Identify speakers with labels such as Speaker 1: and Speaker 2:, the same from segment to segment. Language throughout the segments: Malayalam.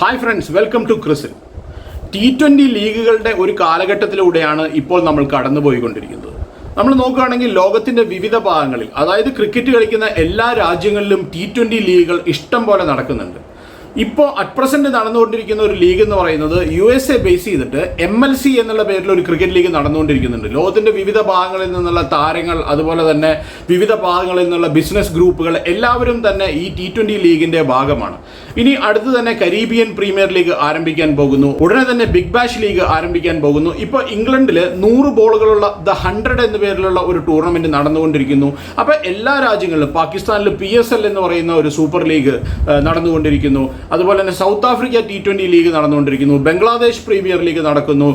Speaker 1: ഹായ് ഫ്രണ്ട്സ് വെൽക്കം ടു ക്രിസിൽ ടി ട്വന്റി ലീഗുകളുടെ ഒരു കാലഘട്ടത്തിലൂടെയാണ് ഇപ്പോൾ നമ്മൾ കടന്നുപോയിക്കൊണ്ടിരിക്കുന്നത്. നമ്മൾ നോക്കുകയാണെങ്കിൽ ലോകത്തിന്റെ വിവിധ ഭാഗങ്ങളിൽ അതായത് ക്രിക്കറ്റ് കളിക്കുന്ന എല്ലാ രാജ്യങ്ങളിലും ടി ട്വന്റി ലീഗുകൾ ഇഷ്ടം പോലെ നടക്കുന്നുണ്ട്. ഇപ്പോൾ അറ്റ് പ്രസന്റ് നടന്നുകൊണ്ടിരിക്കുന്ന ഒരു ലീഗ് എന്ന് പറയുന്നത് യു എസ് എ ബേസ് ചെയ്തിട്ട് എം എൽ സി എന്നുള്ള പേരിൽ ഒരു ക്രിക്കറ്റ് ലീഗ് നടന്നുകൊണ്ടിരിക്കുന്നുണ്ട്. ലോകത്തിന്റെ വിവിധ ഭാഗങ്ങളിൽ നിന്നുള്ള താരങ്ങൾ അതുപോലെ തന്നെ വിവിധ ഭാഗങ്ങളിൽ നിന്നുള്ള ബിസിനസ് ഗ്രൂപ്പുകൾ എല്ലാവരും തന്നെ ഈ ടി ട്വന്റി ലീഗിന്റെ ഭാഗമാണ്. ഇനി അടുത്ത് തന്നെ കരീബിയൻ പ്രീമിയർ ലീഗ് ആരംഭിക്കാൻ പോകുന്നു. ഉടനെ തന്നെ ബിഗ് ബാഷ് ലീഗ് ആരംഭിക്കാൻ പോകുന്നു. ഇപ്പോൾ ഇംഗ്ലണ്ടിൽ നൂറ് ബോളുകളുള്ള ദ ഹൺഡ്രഡ് എന്ന പേരിലുള്ള ഒരു ടൂർണമെന്റ് നടന്നുകൊണ്ടിരിക്കുന്നു. അപ്പോൾ എല്ലാ രാജ്യങ്ങളിലും പാകിസ്ഥാനിൽ പി എന്ന് പറയുന്ന ഒരു സൂപ്പർ ലീഗ് നടന്നുകൊണ്ടിരിക്കുന്നു. അതുപോലെ തന്നെ South Africa T twenty league നടന്നുകൊണ്ടിരിക്കുന്നു. ബംഗ്ലാദേശ് പ്രീമിയർ ലീഗ് നടക്കുന്നു.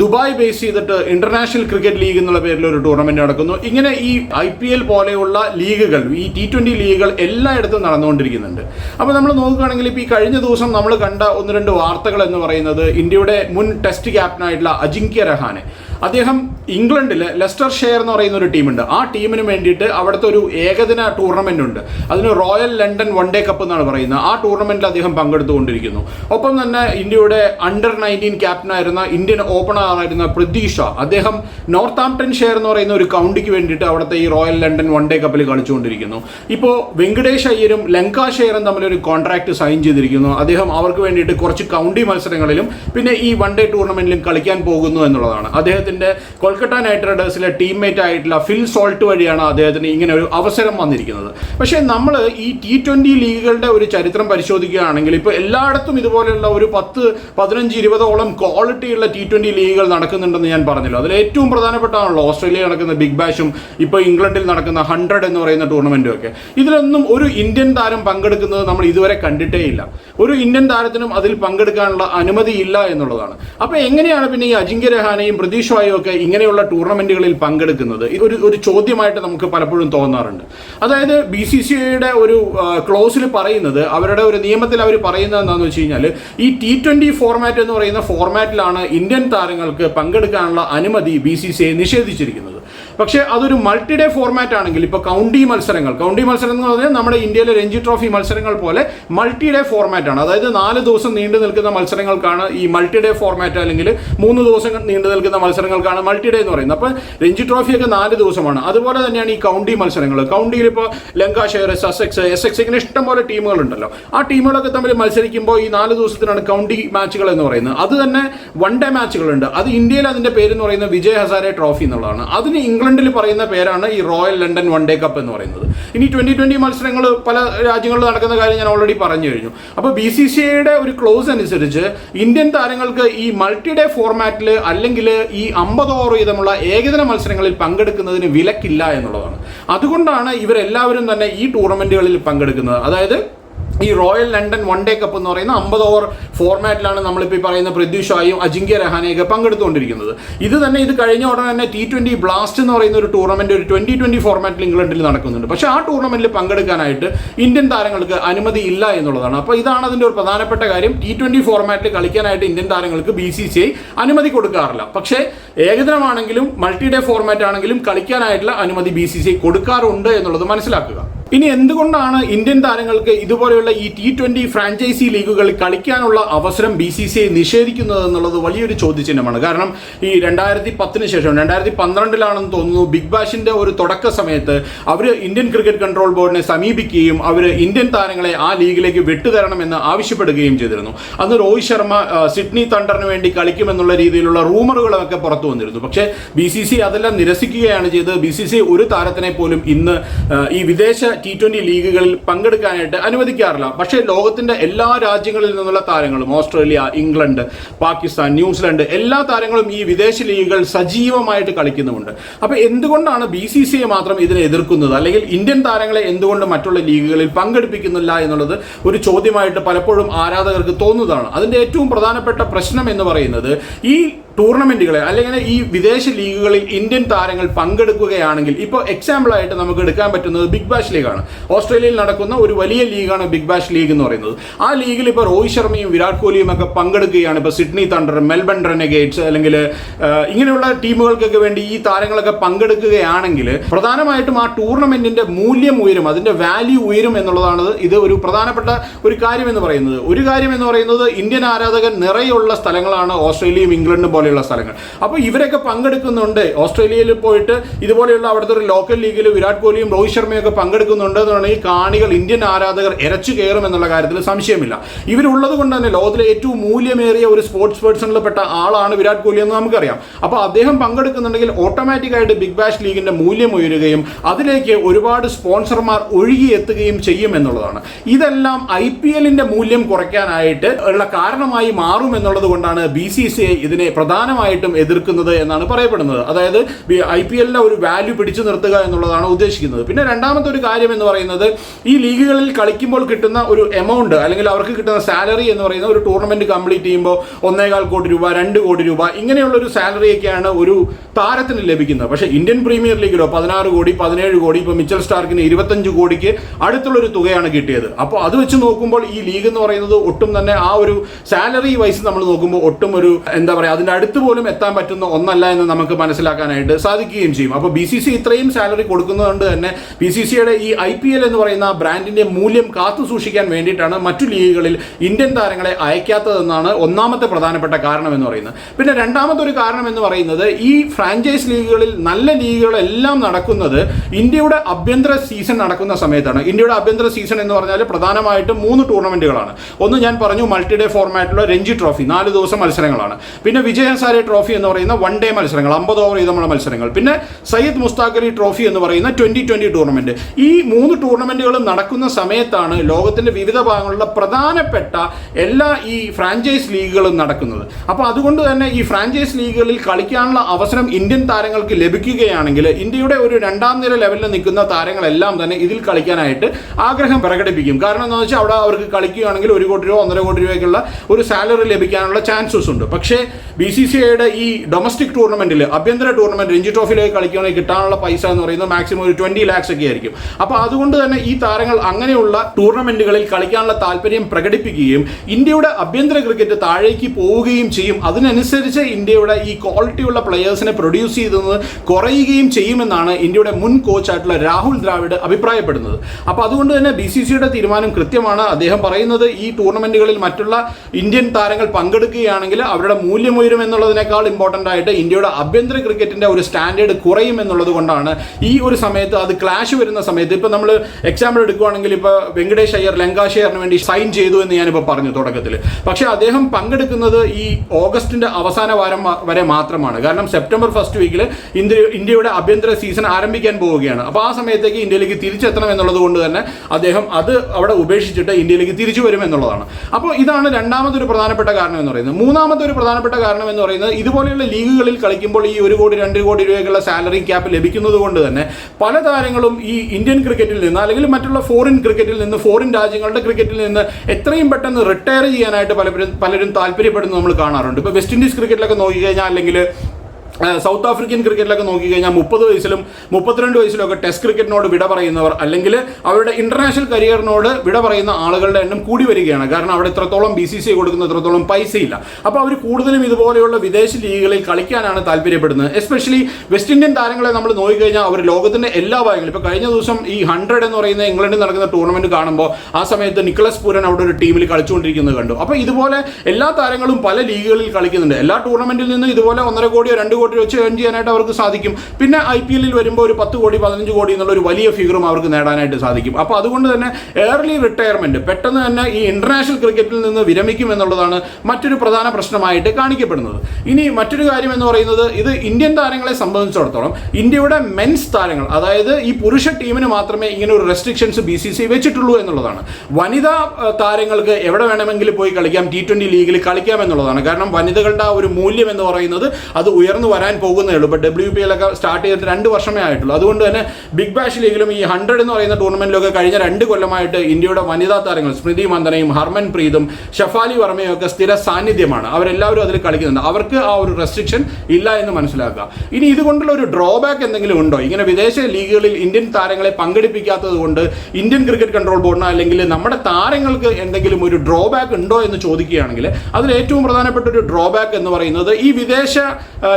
Speaker 1: ദുബായ് ബേസ് ചെയ്തിട്ട് ഇന്റർനാഷണൽ ക്രിക്കറ്റ് ലീഗ് എന്നുള്ള പേരിൽ ഒരു ടൂർണമെന്റ് നടക്കുന്നു. ഇങ്ങനെ ഈ ഐ പി എൽ പോലെയുള്ള ലീഗുകൾ ഈ ടി ട്വന്റി ലീഗുകൾ എല്ലായിടത്തും നടന്നുകൊണ്ടിരിക്കുന്നുണ്ട്. അപ്പോൾ നമ്മൾ നോക്കുകയാണെങ്കിൽ ഇപ്പോൾ ഈ കഴിഞ്ഞ ദിവസം നമ്മൾ കണ്ട ഒന്ന് രണ്ട് വാർത്തകൾ എന്ന് പറയുന്നത് ഇന്ത്യയുടെ മുൻ ടെസ്റ്റ് ക്യാപ്റ്റനായിട്ടുള്ള അജിങ്ക്യ രഹാനെ. അദ്ദേഹം ഇംഗ്ലണ്ടിൽ ലെസ്റ്റർ ഷെയർ എന്ന് പറയുന്ന ഒരു ടീമുണ്ട് ആ ടീമിന് വേണ്ടിയിട്ട് അവിടുത്തെ ഒരു ഏകദിന ടൂർണമെന്റ് ഉണ്ട്. അതിന് royal London one day cup എന്നാണ് പറയുന്നത്. ആ ടൂർണമെന്റിൽ അദ്ദേഹം പങ്കെടുത്തുകൊണ്ടിരിക്കുന്നു. ഒപ്പം തന്നെ ഇന്ത്യയുടെ അണ്ടർ നയന്റീൻ ക്യാപ്റ്റനായിരുന്ന ഇന്ത്യൻ ഓപ്പണറായിരുന്ന പ്രതീഷ അദ്ദേഹം നോർത്ത് ആംപ്ടൺ ഷെയർ എന്ന് പറയുന്ന ഒരു കൗണ്ടിക്ക് വേണ്ടിയിട്ട് അവിടുത്തെ ഈ റോയൽ ലണ്ടൻ വൺ ഡേ കപ്പിൽ കളിച്ചുകൊണ്ടിരിക്കുന്നു. ഇപ്പോൾ വെങ്കടേഷ് അയ്യരും ലങ്ക ഷെയറും തമ്മിലൊരു കോൺട്രാക്ട് സൈൻ ചെയ്തിരിക്കുന്നു. അദ്ദേഹം അവർക്ക് വേണ്ടിയിട്ട് കുറച്ച് കൗണ്ടി മത്സരങ്ങളിലും പിന്നെ ഈ വൺ ഡേ ടൂർണമെന്റിലും കളിക്കാൻ പോകുന്നു എന്നുള്ളതാണ്. അദ്ദേഹത്തിന്റെ കൊൽക്കത്ത നൈറ്റ് റൈഡേഴ്സിലെ ടീംമേറ്റ് ആയിട്ടുള്ള ഫിൽ സോൾട്ട് വഴിയാണ് അദ്ദേഹത്തിന് ഇങ്ങനെ ഒരു അവസരം വന്നിരിക്കുന്നത്. പക്ഷേ നമ്മൾ ഈ ടി ട്വന്റി ലീഗുകളുടെ ഒരു ചരിത്രം പരിശോധിക്കുകയാണെങ്കിൽ ഇപ്പോൾ എല്ലായിടത്തും ഇതുപോലെയുള്ള ഒരു പത്ത് പതിനഞ്ച് ഇരുപതോളം ക്വാളിറ്റിയുള്ള ടി ട്വന്റി ലീഗുകൾ നടക്കുന്നുണ്ടെന്ന് ഞാൻ പറഞ്ഞല്ലോ. അതിൽ ഏറ്റവും പ്രധാനപ്പെട്ടാണല്ലോ ഓസ്ട്രേലിയ നടക്കുന്ന ബിഗ് ബാഷും ഇപ്പോൾ ഇംഗ്ലണ്ടിൽ നടക്കുന്ന ഹൺഡ്രഡ് എന്ന് പറയുന്ന ടൂർണമെന്റും ഒക്കെ. ഇതിലൊന്നും ഒരു ഇന്ത്യൻ താരം പങ്കെടുക്കുന്നത് നമ്മൾ ഇതുവരെ കണ്ടിട്ടേ ഇല്ല. ഒരു ഇന്ത്യൻ താരത്തിനും അതിൽ പങ്കെടുക്കാനുള്ള അനുമതി ഇല്ല എന്നുള്ളതാണ്. അപ്പോൾ എങ്ങനെയാണ് പിന്നെ ഈ അജിങ്ക്യ രഹാനെയും പ്രതീക്ഷമായും ഒക്കെ ഇങ്ങനെയുള്ള ടൂർണമെന്റുകളിൽ പങ്കെടുക്കുന്നത് ഒരു ഒരു ചോദ്യമായിട്ട് നമുക്ക് പലപ്പോഴും തോന്നാറുണ്ട്. അതായത് ബി സി സി ഐയുടെ ഒരു ക്ലോസിൽ പറയുന്നത് അവരുടെ ഒരു നിയമത്തിൽ അവർ പറയുന്നത് എന്താണെന്ന് വെച്ച് കഴിഞ്ഞാൽ ഈ ടി ട്വന്റി ഫോർമാറ്റ് എന്ന് പറയുന്ന ഫോർമാറ്റിലാണ് ഇന്ത്യൻ താരങ്ങൾക്ക് പങ്കെടുക്കാനുള്ള അനുമതി ബി സി സി ഐ നിഷേധിച്ചിരിക്കുന്നത്. പക്ഷേ അതൊരു മൾട്ടി ഡേ ഫോർമാറ്റ് ആണെങ്കിൽ ഇപ്പോൾ കൗണ്ടി മത്സരങ്ങൾ കൗണ്ടി മത്സരം എന്ന് പറഞ്ഞാൽ നമ്മുടെ ഇന്ത്യയിലെ രഞ്ജി ട്രോഫി മത്സരങ്ങൾ പോലെ മൾട്ടി ഡേ ഫോർമാറ്റ് ആണ്. അതായത് നാല് ദിവസം നീണ്ടു നിൽക്കുന്ന മത്സരങ്ങൾക്കാണ് ഈ മൾട്ടി ഡേ ഫോർമാറ്റ് അല്ലെങ്കിൽ മൂന്ന് ദിവസം നീണ്ടു നിൽക്കുന്ന മത്സരങ്ങൾക്കാണ് മൾട്ടി ഡേ എന്ന് പറയുന്നത്. അപ്പോൾ രഞ്ജി ട്രോഫിയൊക്കെ നാല് ദിവസമാണ്. അതുപോലെ തന്നെയാണ് ഈ കൗണ്ടി മത്സരങ്ങൾ. കൗണ്ടിയിൽ ഇപ്പോൾ ലങ്കാഷെയർ സസെക്സ് എസ് എക്സ് ഇങ്ങനെ ഇഷ്ടംപോലെ ടീമുകളുണ്ടല്ലോ ആ ടീമുകളൊക്കെ തമ്മിൽ മത്സരിക്കുമ്പോൾ ഈ നാല് ദിവസത്തിനാണ് കൗണ്ടി മാച്ചുകൾ എന്ന് പറയുന്നത്. അത് തന്നെ വൺ ഡേ മാച്ചുകളുണ്ട് അത് ഇന്ത്യയിൽ അതിന്റെ പേര് എന്ന് പറയുന്നത് വിജയ് ഹസാരെ ട്രോഫി എന്നുള്ളതാണ്. അതിന് ഇംഗ്ലണ്ടിൽ പറയുന്ന പേരാണ് ഈ royal London one day cup എന്ന് പറയുന്നത്. ഇനി ട്വന്റി ട്വന്റി മത്സരങ്ങൾ പല രാജ്യങ്ങളിൽ നടക്കുന്ന കാര്യം ഞാൻ ഓൾറെഡി പറഞ്ഞു കഴിഞ്ഞു. അപ്പോൾ ബി സി സി ഐയുടെ ഒരു ക്ലോസ് അനുസരിച്ച് ഇന്ത്യൻ താരങ്ങൾക്ക് ഈ മൾട്ടി ഡേ ഫോർമാറ്റിൽ അല്ലെങ്കിൽ ഈ അമ്പത് ഓവർ വീതമുള്ള ഏകദിന മത്സരങ്ങളിൽ പങ്കെടുക്കുന്നതിന് വിലക്കില്ല എന്നുള്ളതാണ്. അതുകൊണ്ടാണ് ഇവരെല്ലാവരും തന്നെ ഈ ടൂർണമെന്റുകളിൽ പങ്കെടുക്കുന്നത്. അതായത് ഈ royal London one day cup എന്ന് പറയുന്ന അമ്പത് ഓവർ ഫോർമാറ്റിലാണ് നമ്മളിപ്പോൾ ഈ പറയുന്ന പൃഥ്വി ഷായും അജിങ്ക്യ രഹാനെയൊക്കെ പങ്കെടുത്തുകൊണ്ടിരിക്കുന്നത്. ഇത് തന്നെ ഇത് കഴിഞ്ഞ ഉടനെ തന്നെ ടി ട്വന്റി ബ്ലാസ്റ്റ് എന്ന് പറയുന്ന ഒരു ടൂർണമെന്റ് ഒരു ട്വന്റി ട്വന്റി ഫോർമാറ്റിൽ ഇംഗ്ലണ്ടിൽ നടക്കുന്നുണ്ട്. പക്ഷേ ആ ടൂർണമെന്റിൽ പങ്കെടുക്കാനായിട്ട് ഇന്ത്യൻ താരങ്ങൾക്ക് അനുമതി ഇല്ല എന്നുള്ളതാണ്. അപ്പോൾ ഇതാണ് അതിന്റെ ഒരു പ്രധാനപ്പെട്ട കാര്യം. ടി ട്വന്റി ഫോർമാറ്റിൽ കളിക്കാനായിട്ട് ഇന്ത്യൻ താരങ്ങൾക്ക് ബി സി സി ഐ അനുമതി കൊടുക്കാറില്ല. പക്ഷേ ഏകദിനമാണെങ്കിലും മൾട്ടി ഡേ ഫോർമാറ്റ് ആണെങ്കിലും കളിക്കാനായിട്ടുള്ള അനുമതി ബി സി സി ഐ കൊടുക്കാറുണ്ട് എന്നുള്ളത് മനസ്സിലാക്കുക. ഇനി എന്തുകൊണ്ടാണ് ഇന്ത്യൻ താരങ്ങൾക്ക് ഇതുപോലെയുള്ള ഈ ടി ട്വന്റി ഫ്രാഞ്ചൈസി ലീഗുകൾ കളിക്കാനുള്ള അവസരം ബി സി സി ഐ നിഷേധിക്കുന്നത് എന്നുള്ളത് വലിയൊരു ചോദ്യചിഹ്നമാണ്. കാരണം ഈ രണ്ടായിരത്തി പത്തിന് ശേഷം രണ്ടായിരത്തി പന്ത്രണ്ടിലാണെന്ന് തോന്നുന്നു ബിഗ് ബാഷിന്റെ ഒരു തുടക്ക സമയത്ത് അവർ ഇന്ത്യൻ ക്രിക്കറ്റ് കൺട്രോൾ ബോർഡിനെ സമീപിക്കുകയും അവർ ഇന്ത്യൻ താരങ്ങളെ ആ ലീഗിലേക്ക് വിട്ടുതരണമെന്ന് ആവശ്യപ്പെടുകയും ചെയ്തിരുന്നു. അന്ന് രോഹിത് ശർമ്മ സിഡ്നി തണ്ടറിന് വേണ്ടി കളിക്കുമെന്നുള്ള രീതിയിലുള്ള റൂമറുകളൊക്കെ പുറത്തു വന്നിരുന്നു. പക്ഷേ ബി സി സി അതെല്ലാം നിരസിക്കുകയാണ് ചെയ്തത്. ബി സി സി ഒരു താരത്തിനെ പോലും ഇന്ന് ഈ വിദേശ ടി ട്വന്റി ലീഗുകളിൽ പങ്കെടുക്കാനായിട്ട് അനുവദിക്കാറില്ല. പക്ഷേ ലോകത്തിന്റെ എല്ലാ രാജ്യങ്ങളിൽ നിന്നുള്ള താരങ്ങളും ഓസ്ട്രേലിയ ഇംഗ്ലണ്ട് പാകിസ്ഥാൻ ന്യൂസിലൻഡ് എല്ലാ താരങ്ങളും ഈ വിദേശ ലീഗുകൾ സജീവമായിട്ട് കളിക്കുന്നുമുണ്ട്. അപ്പോൾ എന്തുകൊണ്ടാണ് ബി സി സി മാത്രം ഇതിനെ എതിർക്കുന്നത്? അല്ലെങ്കിൽ ഇന്ത്യൻ താരങ്ങളെ എന്തുകൊണ്ട് മറ്റുള്ള ലീഗുകളിൽ പങ്കെടുപ്പിക്കുന്നില്ല എന്നുള്ളത് ഒരു ചോദ്യമായിട്ട് പലപ്പോഴും ആരാധകർക്ക് തോന്നുന്നതാണ്. അതിന്റെ ഏറ്റവും പ്രധാനപ്പെട്ട പ്രശ്നം എന്ന് പറയുന്നത് ഈ ടൂർണമെന്റുകളെ അല്ലെങ്കിൽ ഈ വിദേശ ലീഗുകളിൽ ഇന്ത്യൻ താരങ്ങൾ പങ്കെടുക്കുകയാണെങ്കിൽ ഇപ്പോൾ എക്സാമ്പിൾ ആയിട്ട് നമുക്ക് എടുക്കാൻ പറ്റുന്നത് ബിഗ് ബാഷ് ലീഗാണ് ഓസ്ട്രേലിയയിൽ നടക്കുന്ന ഒരു വലിയ ലീഗാണ് ബിഗ് ബാഷ് ലീഗ് എന്ന് പറയുന്നത്. ആ ലീഗിൽ ഇപ്പോൾ രോഹിത് ശർമ്മയും വിരാട് കോഹ്ലിയും ഒക്കെ പങ്കെടുക്കുകയാണ് ഇപ്പോൾ സിഡ്നി തണ്ടർ മെൽബൺ റെനഗേറ്റ്സ് അല്ലെങ്കിൽ ഇങ്ങനെയുള്ള ടീമുകൾക്കൊക്കെ വേണ്ടി ഈ താരങ്ങളൊക്കെ പങ്കെടുക്കുകയാണെങ്കിൽ പ്രധാനമായിട്ടും ആ ടൂർണമെന്റിന്റെ മൂല്യം ഉയരും അതിന്റെ വാല്യൂ ഉയരും എന്നുള്ളതാണ് ഇത് ഒരു പ്രധാനപ്പെട്ട ഒരു കാര്യം എന്ന് പറയുന്നത്. ഒരു കാര്യം എന്ന് പറയുന്നത് ഇന്ത്യൻ ആരാധകൻ നിറയുള്ള സ്ഥലങ്ങളാണ് ഓസ്ട്രേലിയയും ഇംഗ്ലണ്ടും പോലെയുള്ള സ്ഥലങ്ങൾ. അപ്പോൾ ഇവരൊക്കെ പങ്കെടുക്കുന്നുണ്ട്. ഓസ്ട്രേലിയയിൽ പോയിട്ട് ഇതുപോലെയുള്ള അവിടുത്തെ ഒരു ലോക്കൽ ലീഗിൽ വിരാട് കോഹ്ലിയും രോഹിത് ശർമ്മയും ഒക്കെ പങ്കെടുക്കുന്നുണ്ട് ഈ കാണികൾ ഇന്ത്യൻ ആരാധകർ ഇരച്ചു കയറും എന്നുള്ള കാര്യത്തിൽ സംശയമില്ല. ഇവരുള്ളത് കൊണ്ട് തന്നെ ലോകത്തിലെ ഏറ്റവും മൂല്യമേറിയ ഒരു സ്പോർട്സ് പേഴ്സണിൽ പെട്ട ആളാണ് വിരാട് കോഹ്ലി എന്ന് നമുക്കറിയാം. അപ്പോൾ അദ്ദേഹം പങ്കെടുക്കുന്നുണ്ടെങ്കിൽ ഓട്ടോമാറ്റിക്കായിട്ട് ബിഗ് ബാഷ് ലീഗിന്റെ മൂല്യം ഉയരുകയും അതിലേക്ക് ഒരുപാട് സ്പോൺസർമാർ ഒഴുകിയെത്തുകയും ചെയ്യും എന്നുള്ളതാണ്. ഇതെല്ലാം ഐ പി എല്ലിന്റെ മൂല്യം കുറയ്ക്കാനായിട്ട് ഉള്ള കാരണമായി മാറും എന്നുള്ളത് കൊണ്ടാണ് ബി സി സി ഐ ഇതിനെ പ്രധാനമായിട്ടും എതിർക്കുന്നത് എന്നാണ് പറയപ്പെടുന്നത്. അതായത് ഐ പി എല്ലിലെ ഒരു വാല്യൂ പിടിച്ചു നിർത്തുക എന്നുള്ളതാണ് ഉദ്ദേശിക്കുന്നത്. പിന്നെ രണ്ടാമത്തെ ഒരു കാര്യം എന്ന് പറയുന്നത് ഈ ലീഗുകളിൽ കളിക്കുമ്പോൾ കിട്ടുന്ന ഒരു എമൗണ്ട് അല്ലെങ്കിൽ അവർക്ക് കിട്ടുന്ന സാലറി എന്ന് പറയുന്ന ഒരു ടൂർണമെന്റ് കംപ്ലീറ്റ് ചെയ്യുമ്പോൾ ഒന്നേകാൽ കോടി രൂപ രണ്ട് കോടി രൂപ ഇങ്ങനെയുള്ള ഒരു സാലറിയൊക്കെയാണ് ഒരു താരത്തിന് ലഭിക്കുന്നത്. പക്ഷേ ഇന്ത്യൻ പ്രീമിയർ ലീഗിലോ പതിനാറ് കോടി പതിനേഴ് കോടി ഇപ്പോൾ മിച്ചൽ സ്റ്റാർക്കിന് ഇരുപത്തഞ്ച് കോടിക്ക് അടുത്തുള്ളൊരു തുകയാണ് കിട്ടിയത്. അപ്പോൾ അത് വെച്ച് നോക്കുമ്പോൾ ഈ ലീഗ് എന്ന് പറയുന്നത് ഒട്ടും തന്നെ ആ ഒരു സാലറി വൈസ് നമ്മൾ നോക്കുമ്പോൾ ഒട്ടും ഒരു എന്താ പറയുക അതിന്റെ അടുത്ത് പോലും എത്താൻ പറ്റുന്ന ഒന്നല്ല എന്ന് നമുക്ക് മനസ്സിലാക്കാനായിട്ട് സാധിക്കുകയും ചെയ്യും. അപ്പോൾ ബി സി സി ഇത്രയും സാലറി കൊടുക്കുന്നതുകൊണ്ട് തന്നെ ബി സി സിയുടെ ഈ ഐ പി എൽ എന്ന് പറയുന്ന ബ്രാൻഡിന്റെ മൂല്യം കാത്തു സൂക്ഷിക്കാൻ വേണ്ടിയിട്ടാണ് മറ്റു ലീഗുകളിൽ ഇന്ത്യൻ താരങ്ങളെ അയക്കാത്തതെന്നാണ് ഒന്നാമത്തെ പ്രധാനപ്പെട്ട കാരണം എന്ന് പറയുന്നത്. പിന്നെ രണ്ടാമത്തെ ഒരു കാരണം എന്ന് പറയുന്നത് ഈ ഫ്രാഞ്ചൈസ് ലീഗുകളിൽ നല്ല ലീഗുകളെല്ലാം നടക്കുന്നത് ഇന്ത്യയുടെ അഭ്യന്തര സീസൺ നടക്കുന്ന സമയത്താണ്. ഇന്ത്യയുടെ അഭ്യന്തര സീസൺ എന്ന് പറഞ്ഞാൽ പ്രധാനമായിട്ടും മൂന്ന് ടൂർണമെന്റുകളാണ് ഒന്ന് ഞാൻ പറഞ്ഞു മൾട്ടി ഡേ ഫോർമാറ്റുള്ള രഞ്ജി ട്രോഫി നാല് ദിവസം മത്സരങ്ങളാണ്. പിന്നെ വിജയ ഹസാരെ ട്രോഫി എന്ന് പറയുന്ന വൺ ഡേ മത്സരങ്ങൾ അമ്പത് ഓവർ വീതമുള്ള മത്സരങ്ങൾ. പിന്നെ സയ്യിദ് മുസ്താഖ് അലി ട്രോഫി എന്ന് പറയുന്ന ട്വന്റി ട്വന്റി ടൂർണമെന്റ് ഈ മൂന്ന് ടൂർണമെന്റുകളും നടക്കുന്ന സമയത്താണ് ലോകത്തിന്റെ വിവിധ ഭാഗങ്ങളിലുള്ള പ്രധാനപ്പെട്ട എല്ലാ ഈ ഫ്രാഞ്ചൈസ് ലീഗുകളും നടക്കുന്നത്. അപ്പോൾ അതുകൊണ്ട് തന്നെ ഈ ഫ്രാഞ്ചൈസ് ലീഗുകളിൽ കളിക്കാനുള്ള അവസരം ഇന്ത്യൻ താരങ്ങൾക്ക് ലഭിക്കുകയാണെങ്കിൽ ഇന്ത്യയുടെ ഒരു രണ്ടാം നിര ലെവലിൽ നിൽക്കുന്ന താരങ്ങളെല്ലാം തന്നെ ഇതിൽ കളിക്കാനായിട്ട് ആഗ്രഹം പ്രകടിപ്പിക്കും. കാരണം എന്താണെന്ന് വെച്ചാൽ അവിടെ അവർക്ക് കളിക്കുകയാണെങ്കിൽ ഒരു കോടി രൂപ ഒന്നര കോടി രൂപയ്ക്കുള്ള ഒരു സാലറി ലഭിക്കാനുള്ള ചാൻസസ് ഉണ്ട്. പക്ഷേ ബി സി സി ഐയുടെ ഈ ഡൊമസ്റ്റിക് ടൂർണമെന്റിൽ ആഭ്യന്തര ടൂർണമെന്റ് രഞ്ജി ട്രോഫിയിലേക്ക് കളിക്കുകയാണെങ്കിൽ കിട്ടാനുള്ള പൈസ എന്ന് പറയുന്നത് മാക്സിമം ഒരു ട്വന്റി ലാക്സ് ഒക്കെ ആയിരിക്കും. അപ്പോൾ അതുകൊണ്ട് തന്നെ ഈ താരങ്ങൾ അങ്ങനെയുള്ള ടൂർണമെന്റുകളിൽ കളിക്കാനുള്ള താല്പര്യം പ്രകടിപ്പിക്കുകയും ഇന്ത്യയുടെ ആഭ്യന്തര ക്രിക്കറ്റ് താഴേക്ക് പോവുകയും ചെയ്യും. അതിനനുസരിച്ച് ഇന്ത്യയുടെ ഈ ക്വാളിറ്റിയുള്ള പ്ലെയേഴ്സിനെ പ്രൊഡ്യൂസ് ചെയ്തത് കുറയുകയും ചെയ്യുമെന്നാണ് ഇന്ത്യയുടെ മുൻ കോച്ചായിട്ടുള്ള രാഹുൽ ദ്രാവിഡ് അഭിപ്രായപ്പെടുന്നത്. അപ്പോൾ അതുകൊണ്ട് തന്നെ ബി സി സിയുടെ തീരുമാനം കൃത്യമാണ്. അദ്ദേഹം പറയുന്നത് ഈ ടൂർണമെന്റുകളിൽ മറ്റുള്ള ഇന്ത്യൻ താരങ്ങൾ പങ്കെടുക്കുകയാണെങ്കിൽ അവരുടെ മൂല്യം ഉയരും എന്നുള്ളതിനേക്കാൾ ഇമ്പോർട്ടന്റ് ആയിട്ട് ഇന്ത്യയുടെ ആഭ്യന്തര ക്രിക്കറ്റിന്റെ ഒരു സ്റ്റാൻഡേർഡ് കുറയും എന്നുള്ളത് കൊണ്ടാണ് ഈ ഒരു സമയത്ത് അത് ക്ലാഷ് വരുന്ന സമയത്ത്. ഇപ്പോൾ നമ്മൾ എക്സാമ്പിൾ എടുക്കുകയാണെങ്കിൽ ഇപ്പോൾ വെങ്കടേഷ് അയ്യർ ലങ്കാഷെയറിന് വേണ്ടി സൈൻ ചെയ്തു എന്ന് ഞാനിപ്പോൾ പറഞ്ഞു തുടക്കത്തിൽ പക്ഷേ അദ്ദേഹം പങ്കെടുക്കുന്നത് ഈ ഓഗസ്റ്റിന്റെ അവസാന വാരം വരെ മാത്രമാണ്. കാരണം സെപ്റ്റംബർ ഫസ്റ്റ് വീക്കിൽ ഇന്ത്യ ഇന്ത്യയുടെ ആഭ്യന്തര സീസൺ ആരംഭിക്കാൻ പോവുകയാണ്. അപ്പോൾ ആ സമയത്തേക്ക് ഇന്ത്യയിലേക്ക് തിരിച്ചെത്തണം എന്നുള്ളത് കൊണ്ട് തന്നെ അദ്ദേഹം അത് അവിടെ ഉപേക്ഷിച്ചിട്ട് ഇന്ത്യയിലേക്ക് തിരിച്ചു വരും എന്നുള്ളതാണ്. അപ്പോൾ ഇതാണ് രണ്ടാമത്തെ ഒരു പ്രധാനപ്പെട്ട കാരണം എന്ന് പറയുന്നത്. മൂന്നാമത്തെ ഒരു പ്രധാനപ്പെട്ട കാരണം എന്ന് പറയുന്നത് ഇതുപോലെയുള്ള ലീഗുകളിൽ കളിക്കുമ്പോൾ ഈ ഒരു കോടി രണ്ട് കോടി രൂപയ്ക്കുള്ള സാലറി ക്യാപ്പ് ലഭിക്കുന്നത് കൊണ്ട് തന്നെ പല താരങ്ങളും ഈ ഇന്ത്യൻ ക്രിക്കറ്റിൽ നിന്ന് അല്ലെങ്കിൽ മറ്റുള്ള ഫോറിൻ ക്രിക്കറ്റിൽ നിന്ന് ഫോറിൻ രാജ്യങ്ങളുടെ ക്രിക്കറ്റിൽ നിന്ന് എത്രയും പെട്ടെന്ന് റിട്ടയർ ചെയ്യാനായിട്ട് പലരും പലരും താല്പര്യപ്പെടുന്നത് നമ്മൾ കാണാറുണ്ട്. ഇപ്പോൾ വെസ്റ്റ് ഇൻഡീസ് ക്രിക്കറ്റിലൊക്കെ നോക്കിക്കഴിഞ്ഞാൽ അല്ലെങ്കിൽ സൗത്ത് ആഫ്രിക്കൻ ക്രിക്കറ്റിലൊക്കെ നോക്കിക്കഴിഞ്ഞാൽ മുപ്പത് വയസ്സിലും മുപ്പത്തിരണ്ട് വയസ്സിലും ഒക്കെ ടെസ്റ്റ് ക്രിക്കറ്റിനോട് വിട പറയുന്നവർ അല്ലെങ്കിൽ അവരുടെ ഇന്റർനാഷണൽ കരിയറിനോട് വിട പറയുന്ന ആളുകളുടെ എണ്ണം കൂടി വരികയാണ്. കാരണം അവിടെ ഇത്രത്തോളം ബി സി സി കൊടുക്കുന്ന ഇത്രത്തോളം പൈസയില്ല. അപ്പോൾ അവർ കൂടുതലും ഇതുപോലെയുള്ള വിദേശ ലീഗുകളിൽ കളിക്കാനാണ് താല്പര്യപ്പെടുന്നത്. എസ്പെഷ്യലി വെസ്റ്റ് ഇന്ത്യൻ താരങ്ങളെ നമ്മൾ നോക്കിക്കഴിഞ്ഞാൽ അവർ ലോകത്തിന്റെ എല്ലാ ഭാഗങ്ങളും ഇപ്പോൾ കഴിഞ്ഞ ദിവസം ഈ ഹൺഡ്രഡ് എന്ന് പറയുന്ന ഇംഗ്ലണ്ടിൽ നടക്കുന്ന ടൂർണമെന്റ് കാണുമ്പോൾ ആ സമയത്ത് നിക്കലസ് പൂരൻ അവിടെ ഒരു ടീമിൽ കളിച്ചുകൊണ്ടിരിക്കുന്നത് കണ്ടു. അപ്പോൾ ഇതുപോലെ എല്ലാ താരങ്ങളും പല ലീഗുകളിൽ കളിക്കുന്നുണ്ട്. എല്ലാ ടൂർണമെന്റിൽ നിന്നും ഇതുപോലെ ഒന്നര കോടിയോ രണ്ട് കോടി വെച്ച് ഏൺ ചെയ്യാനായിട്ട് അവർക്ക് സാധിക്കും. പിന്നെ ഐ പി എല്ലിൽ വരുമ്പോൾ ഒരു പത്ത് കോടി പതിനഞ്ച് കോടി എന്നുള്ള ഒരു വലിയ ഫിഗറും അവർക്ക് നേടാനായിട്ട് സാധിക്കും. അപ്പോൾ അതുകൊണ്ട് തന്നെ ഏർലി റിട്ടയർമെന്റ് പെട്ടെന്ന് തന്നെ ഈ ഇന്റർനാഷണൽ ക്രിക്കറ്റിൽ നിന്ന് വിരമിക്കും എന്നുള്ളതാണ് മറ്റൊരു പ്രധാന പ്രശ്നമായിട്ട് കാണിക്കപ്പെടുന്നത്. ഇനി മറ്റൊരു കാര്യം എന്ന് പറയുന്നത് ഇത് ഇന്ത്യൻ താരങ്ങളെ സംബന്ധിച്ചിടത്തോളം ഇന്ത്യയുടെ മെൻസ് താരങ്ങൾ അതായത് ഈ പുരുഷ ടീമിന് മാത്രമേ ഇങ്ങനെ ഒരു റെസ്ട്രിക്ഷൻസ് ബി സി സി വെച്ചിട്ടുള്ളൂ എന്നുള്ളതാണ്. വനിതാ താരങ്ങൾക്ക് എവിടെ വേണമെങ്കിലും പോയി കളിക്കാം ടി ട്വന്റി ലീഗിൽ കളിക്കാം എന്നുള്ളതാണ്. കാരണം വനിതകളുടെ ആ ഒരു മൂല്യം എന്ന് പറയുന്നത് അത് ഉയർന്നു വരാൻ പോകുന്നേ ഉള്ളൂ. ഇപ്പോൾ ഡബ്ല്യു പി എൽ ഒക്കെ സ്റ്റാർട്ട് ചെയ്തിട്ട് രണ്ട് വർഷമേ ആയിട്ടുള്ളൂ. അതുകൊണ്ട് തന്നെ ബിഗ് ബാഷ് ലീഗിലും ഈ ഹൺഡ്രഡ് എന്ന് പറയുന്ന ടൂർണമെന്റിലൊക്കെ കഴിഞ്ഞ രണ്ട് കൊല്ലമായിട്ട് ഇന്ത്യയുടെ വനിതാ താരങ്ങൾ സ്മൃതി മന്ദനയും ഹർമൻ പ്രീതും ഷഫാലി വർമ്മയും ഒക്കെ സ്ഥിര സാന്നിധ്യമാണ്. അവരെല്ലാവരും അതിൽ കളിക്കുന്നുണ്ട്. അവർക്ക് ആ ഒരു റെസ്ട്രിക്ഷൻ ഇല്ല എന്ന് മനസ്സിലാക്കുക. ഇനി ഇതുകൊണ്ടുള്ള ഒരു ഡ്രോബാക്ക് എന്തെങ്കിലും ഉണ്ടോ? ഇങ്ങനെ വിദേശ ലീഗുകളിൽ ഇന്ത്യൻ താരങ്ങളെ പങ്കെടുപ്പിക്കാത്തത് കൊണ്ട് ഇന്ത്യൻ ക്രിക്കറ്റ് കൺട്രോൾ ബോർഡിനോ അല്ലെങ്കിൽ നമ്മുടെ താരങ്ങൾക്ക് എന്തെങ്കിലും ഒരു ഡ്രോബാക്ക് ഉണ്ടോ എന്ന് ചോദിക്കുകയാണെങ്കിൽ അതിൽ ഏറ്റവും പ്രധാനപ്പെട്ട ഒരു ഡ്രോബാക്ക് എന്ന് പറയുന്നത് ഈ വിദേശ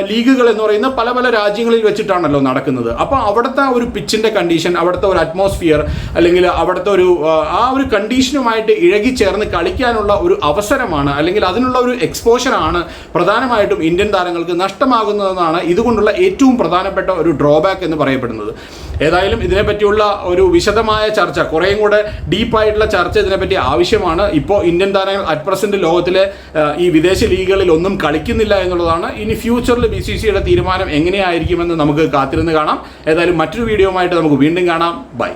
Speaker 1: ലീഗുകൾ എന്ന് പറയുന്ന പല പല രാജ്യങ്ങളിൽ വെച്ചിട്ടാണല്ലോ നടക്കുന്നത്. അപ്പോൾ അവിടുത്തെ ഒരു പിച്ചിന്റെ കണ്ടീഷൻ അവിടുത്തെ ഒരു അറ്റ്മോസ്ഫിയർ അല്ലെങ്കിൽ അവിടുത്തെ ഒരു ആ, ആ ഒരു കണ്ടീഷനുമായിട്ട് ഇഴകി ചേർന്ന് കളിക്കാനുള്ള ഒരു അവസരമാണ് അല്ലെങ്കിൽ അതിനുള്ള ഒരു എക്സ്പോഷറാണ് പ്രധാനമായിട്ടും ഇന്ത്യൻ താരങ്ങൾക്ക് നഷ്ടമാകുന്നതെന്നാണ് ഇതുകൊണ്ടുള്ള ഏറ്റവും പ്രധാനപ്പെട്ട ഒരു ഡ്രോബാക്ക് എന്ന് പറയപ്പെടുന്നത്. ഏതായാലും ഇതിനെപ്പറ്റിയുള്ള ഒരു വിശദമായ ചർച്ച കുറേയും കൂടെ ഡീപ്പായിട്ടുള്ള ചർച്ച ഇതിനെപ്പറ്റി ആവശ്യമാണ്. ഇപ്പോൾ ഇന്ത്യൻ താരങ്ങൾ അറ്റ് പ്രസന്റ് ലോകത്തിലെ ഈ വിദേശ ലീഗുകളിൽ ഒന്നും കളിക്കുന്നില്ല എന്നുള്ളതാണ്. ഇനി ഫ്യൂച്ചറിൽ ബി സി സിയുടെ തീരുമാനം എങ്ങനെയായിരിക്കുമെന്ന് നമുക്ക് കാത്തിരുന്ന് കാണാം. ഏതായാലും മറ്റൊരു വീഡിയോയുമായിട്ട് നമുക്ക് വീണ്ടും കാണാം. ബൈ